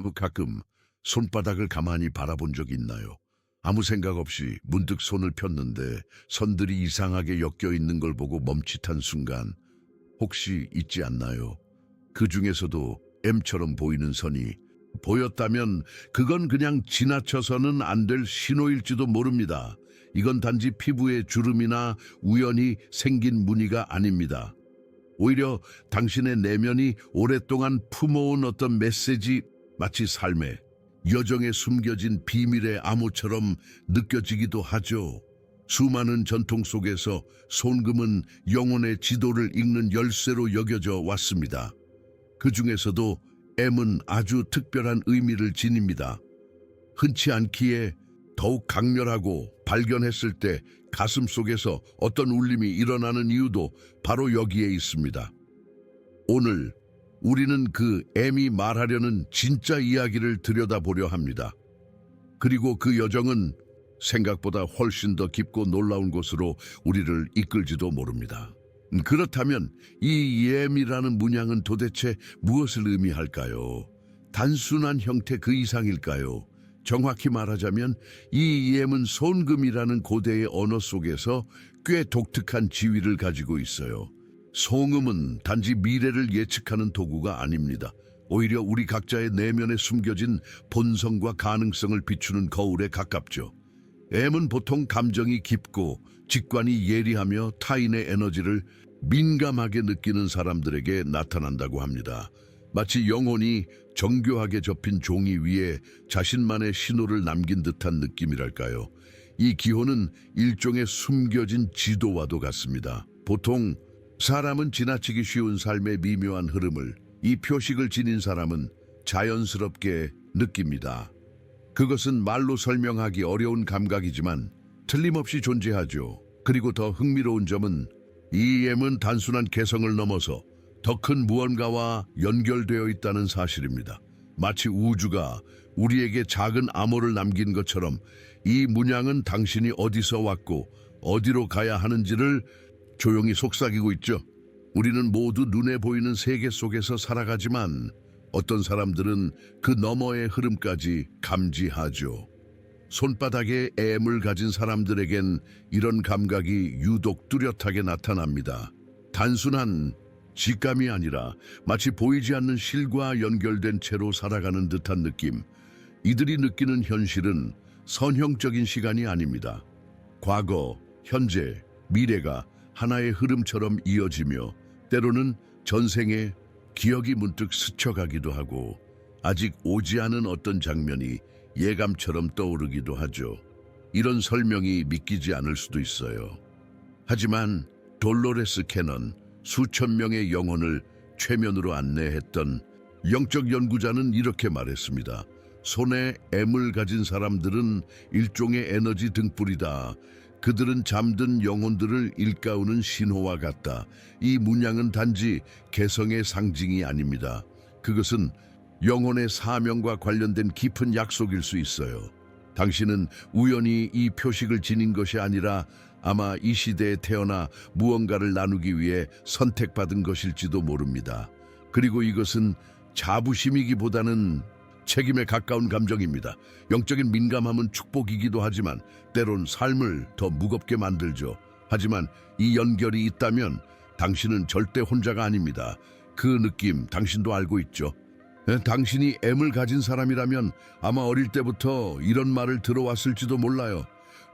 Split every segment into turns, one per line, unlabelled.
뭐 가끔 손바닥을 가만히 바라본 적 있나요? 아무 생각 없이 문득 손을 폈는데 선들이 이상하게 엮여 있는 걸 보고 멈칫한 순간 혹시 있지 않나요? 그 중에서도 M처럼 보이는 선이 보였다면 그건 그냥 지나쳐서는 안 될 신호일지도 모릅니다. 이건 단지 피부의 주름이나 우연히 생긴 무늬가 아닙니다. 오히려 당신의 내면이 오랫동안 품어온 어떤 메시지 마치 삶에 여정에 숨겨진 비밀의 암호처럼 느껴지기도 하죠. 수많은 전통 속에서 손금은 영혼의 지도를 읽는 열쇠로 여겨져 왔습니다. 그 중에서도 M은 아주 특별한 의미를 지닙니다. 흔치 않기에 더욱 강렬하고 발견했을 때 가슴 속에서 어떤 울림이 일어나는 이유도 바로 여기에 있습니다. 오늘 우리는 그 M이 말하려는 진짜 이야기를 들여다보려 합니다. 그리고 그 여정은 생각보다 훨씬 더 깊고 놀라운 곳으로 우리를 이끌지도 모릅니다. 그렇다면 이 M이라는 문양은 도대체 무엇을 의미할까요? 단순한 형태 그 이상일까요? 정확히 말하자면 이 M은 손금이라는 고대의 언어 속에서 꽤 독특한 지위를 가지고 있어요. 송음은 단지 미래를 예측하는 도구가 아닙니다. 오히려 우리 각자의 내면에 숨겨진 본성과 가능성을 비추는 거울에 가깝죠. M은 보통 감정이 깊고 직관이 예리하며 타인의 에너지를 민감하게 느끼는 사람들에게 나타난다고 합니다. 마치 영혼이 정교하게 접힌 종이 위에 자신만의 신호를 남긴 듯한 느낌이랄까요. 이 기호는 일종의 숨겨진 지도와도 같습니다. 보통 사람은 지나치기 쉬운 삶의 미묘한 흐름을 이 표식을 지닌 사람은 자연스럽게 느낍니다. 그것은 말로 설명하기 어려운 감각이지만 틀림없이 존재하죠. 그리고 더 흥미로운 점은 이 M은 단순한 개성을 넘어서 더 큰 무언가와 연결되어 있다는 사실입니다. 마치 우주가 우리에게 작은 암호를 남긴 것처럼 이 문양은 당신이 어디서 왔고 어디로 가야 하는지를 조용히 속삭이고 있죠. 우리는 모두 눈에 보이는 세계 속에서 살아가지만 어떤 사람들은 그 너머의 흐름까지 감지하죠. 손바닥에 M을 가진 사람들에겐 이런 감각이 유독 뚜렷하게 나타납니다. 단순한 직감이 아니라 마치 보이지 않는 실과 연결된 채로 살아가는 듯한 느낌. 이들이 느끼는 현실은 선형적인 시간이 아닙니다. 과거, 현재, 미래가 하나의 흐름처럼 이어지며 때로는 전생에 기억이 문득 스쳐가기도 하고 아직 오지 않은 어떤 장면이 예감처럼 떠오르기도 하죠. 이런 설명이 믿기지 않을 수도 있어요. 하지만 돌로레스 캐넌 수천 명의 영혼을 최면으로 안내했던 영적 연구자는 이렇게 말했습니다. 손에 M을 가진 사람들은 일종의 에너지 등불이다. 그들은 잠든 영혼들을 일가우는 신호와 같다. 이 문양은 단지 개성의 상징이 아닙니다. 그것은 영혼의 사명과 관련된 깊은 약속일 수 있어요. 당신은 우연히 이 표식을 지닌 것이 아니라 아마 이 시대에 태어나 무언가를 나누기 위해 선택받은 것일지도 모릅니다. 그리고 이것은 자부심이기보다는 책임에 가까운 감정입니다. 영적인 민감함은 축복이기도 하지만 때론 삶을 더 무겁게 만들죠. 하지만 이 연결이 있다면 당신은 절대 혼자가 아닙니다. 그 느낌 당신도 알고 있죠. 에, 당신이 M을 가진 사람이라면 아마 어릴 때부터 이런 말을 들어왔을지도 몰라요.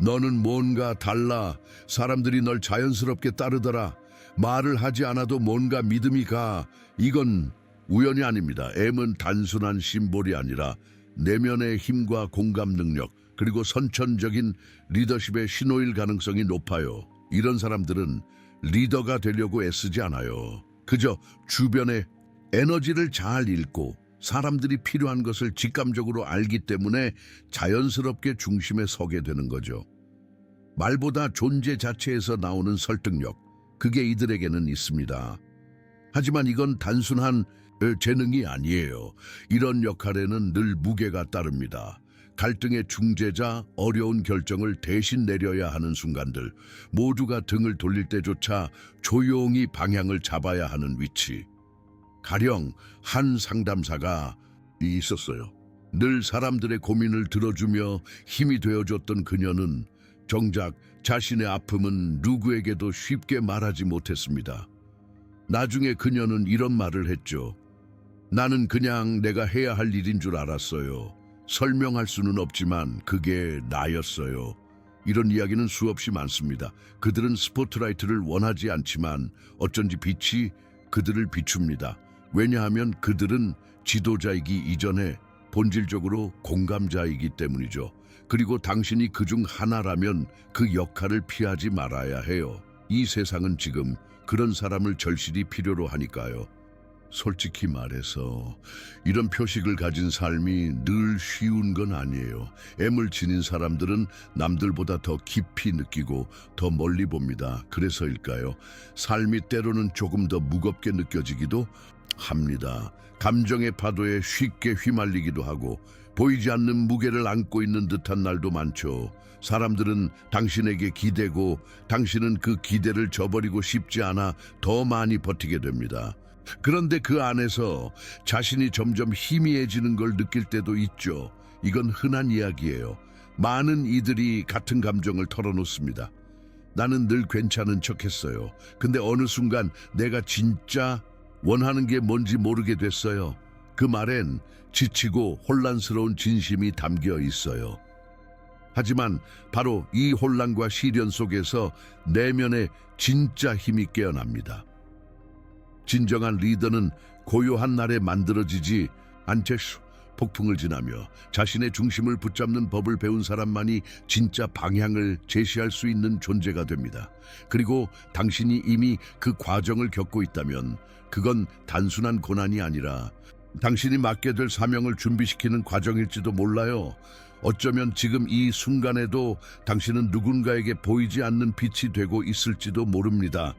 너는 뭔가 달라. 사람들이 널 자연스럽게 따르더라. 말을 하지 않아도 뭔가 믿음이 가. 이건 우연이 아닙니다. M은 단순한 심볼이 아니라 내면의 힘과 공감 능력, 그리고 선천적인 리더십의 신호일 가능성이 높아요. 이런 사람들은 리더가 되려고 애쓰지 않아요. 그저 주변의 에너지를 잘 읽고 사람들이 필요한 것을 직감적으로 알기 때문에 자연스럽게 중심에 서게 되는 거죠. 말보다 존재 자체에서 나오는 설득력, 그게 이들에게는 있습니다. 하지만 이건 단순한 어, 재능이 아니에요. 이런 역할에는 늘 무게가 따릅니다. 갈등의 중재자, 어려운 결정을 대신 내려야 하는 순간들, 모두가 등을 돌릴 때조차 조용히 방향을 잡아야 하는 위치. 가령 한 상담사가 있었어요. 늘 사람들의 고민을 들어주며 힘이 되어줬던 그녀는 정작 자신의 아픔은 누구에게도 쉽게 말하지 못했습니다. 나중에 그녀는 이런 말을 했죠. 나는 그냥 내가 해야 할 일인 줄 알았어요. 설명할 수는 없지만 그게 나였어요. 이런 이야기는 수없이 많습니다. 그들은 스포트라이트를 원하지 않지만 어쩐지 빛이 그들을 비춥니다. 왜냐하면 그들은 지도자이기 이전에 본질적으로 공감자이기 때문이죠. 그리고 당신이 그 중 하나라면 그 역할을 피하지 말아야 해요. 이 세상은 지금 그런 사람을 절실히 필요로 하니까요. 솔직히 말해서 이런 표식을 가진 삶이 늘 쉬운 건 아니에요. 애물 지닌 사람들은 남들보다 더 깊이 느끼고 더 멀리 봅니다. 그래서일까요? 삶이 때로는 조금 더 무겁게 느껴지기도 합니다. 감정의 파도에 쉽게 휘말리기도 하고 보이지 않는 무게를 안고 있는 듯한 날도 많죠. 사람들은 당신에게 기대고 당신은 그 기대를 저버리고 싶지 않아 더 많이 버티게 됩니다. 그런데 그 안에서 자신이 점점 희미해지는 걸 느낄 때도 있죠. 이건 흔한 이야기예요. 많은 이들이 같은 감정을 털어놓습니다. 나는 늘 괜찮은 척 했어요. 근데 어느 순간 내가 진짜 원하는 게 뭔지 모르게 됐어요. 그 말엔 지치고 혼란스러운 진심이 담겨 있어요. 하지만 바로 이 혼란과 시련 속에서 내면의 진짜 힘이 깨어납니다. 진정한 리더는 고요한 날에 만들어지지 않겠소. 폭풍을 지나며 자신의 중심을 붙잡는 법을 배운 사람만이 진짜 방향을 제시할 수 있는 존재가 됩니다. 그리고 당신이 이미 그 과정을 겪고 있다면 그건 단순한 고난이 아니라 당신이 맡게 될 사명을 준비시키는 과정일지도 몰라요. 어쩌면 지금 이 순간에도 당신은 누군가에게 보이지 않는 빛이 되고 있을지도 모릅니다.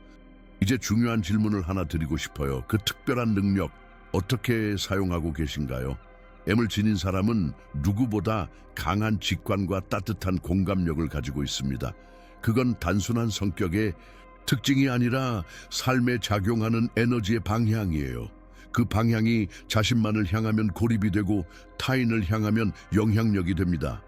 이제 중요한 질문을 하나 드리고 싶어요. 그 특별한 능력 어떻게 사용하고 계신가요? M을 지닌 사람은 누구보다 강한 직관과 따뜻한 공감력을 가지고 있습니다. 그건 단순한 성격의 특징이 아니라 삶에 작용하는 에너지의 방향이에요. 그 방향이 자신만을 향하면 고립이 되고 타인을 향하면 영향력이 됩니다.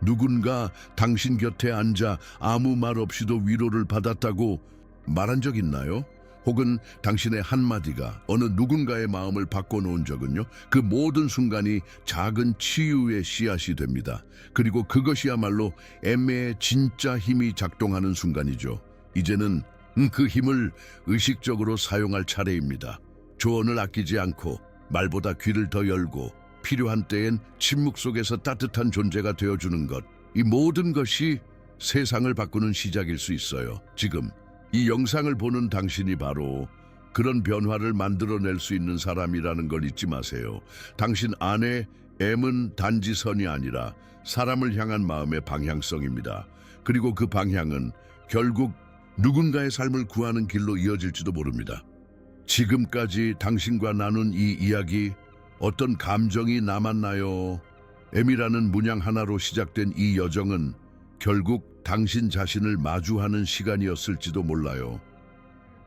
누군가 당신 곁에 앉아 아무 말 없이도 위로를 받았다고 말한 적 있나요? 혹은 당신의 한마디가 어느 누군가의 마음을 바꿔놓은 적은요? 그 모든 순간이 작은 치유의 씨앗이 됩니다. 그리고 그것이야말로 애매의 진짜 힘이 작동하는 순간이죠. 이제는 그 힘을 의식적으로 사용할 차례입니다. 조언을 아끼지 않고 말보다 귀를 더 열고 필요한 때엔 침묵 속에서 따뜻한 존재가 되어주는 것. 이 모든 것이 세상을 바꾸는 시작일 수 있어요. 지금 이 영상을 보는 당신이 바로 그런 변화를 만들어낼 수 있는 사람이라는 걸 잊지 마세요. 당신 안에 M은 단지 선이 아니라 사람을 향한 마음의 방향성입니다. 그리고 그 방향은 결국 누군가의 삶을 구하는 길로 이어질지도 모릅니다. 지금까지 당신과 나눈 이 이야기 어떤 감정이 남았나요? M이라는 문양 하나로 시작된 이 여정은 결국 당신 자신을 마주하는 시간이었을지도 몰라요.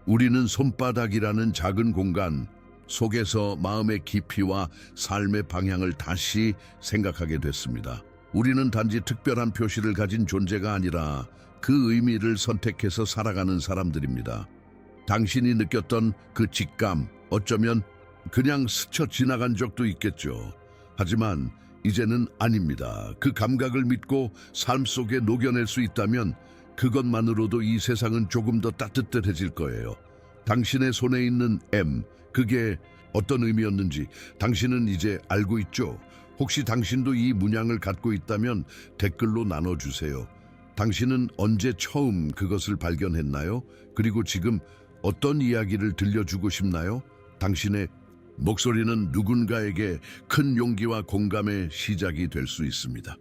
우리는 손바닥이라는 작은 공간 속에서 마음의 깊이와 삶의 방향을 다시 생각하게 됐습니다. 우리는 단지 특별한 표시를 가진 존재가 아니라 그 의미를 선택해서 살아가는 사람들입니다. 당신이 느꼈던 그 직감, 어쩌면 그냥 스쳐 지나간 적도 있겠죠. 하지만 이제는 아닙니다. 그 감각을 믿고 삶 속에 녹여낼 수 있다면 그것만으로도 이 세상은 조금 더 따뜻해질 거예요. 당신의 손에 있는 M, 그게 어떤 의미였는지 당신은 이제 알고 있죠? 혹시 당신도 이 문양을 갖고 있다면 댓글로 나눠주세요. 당신은 언제 처음 그것을 발견했나요? 그리고 지금 어떤 이야기를 들려주고 싶나요? 당신의 목소리는 누군가에게 큰 용기와 공감의 시작이 될 수 있습니다.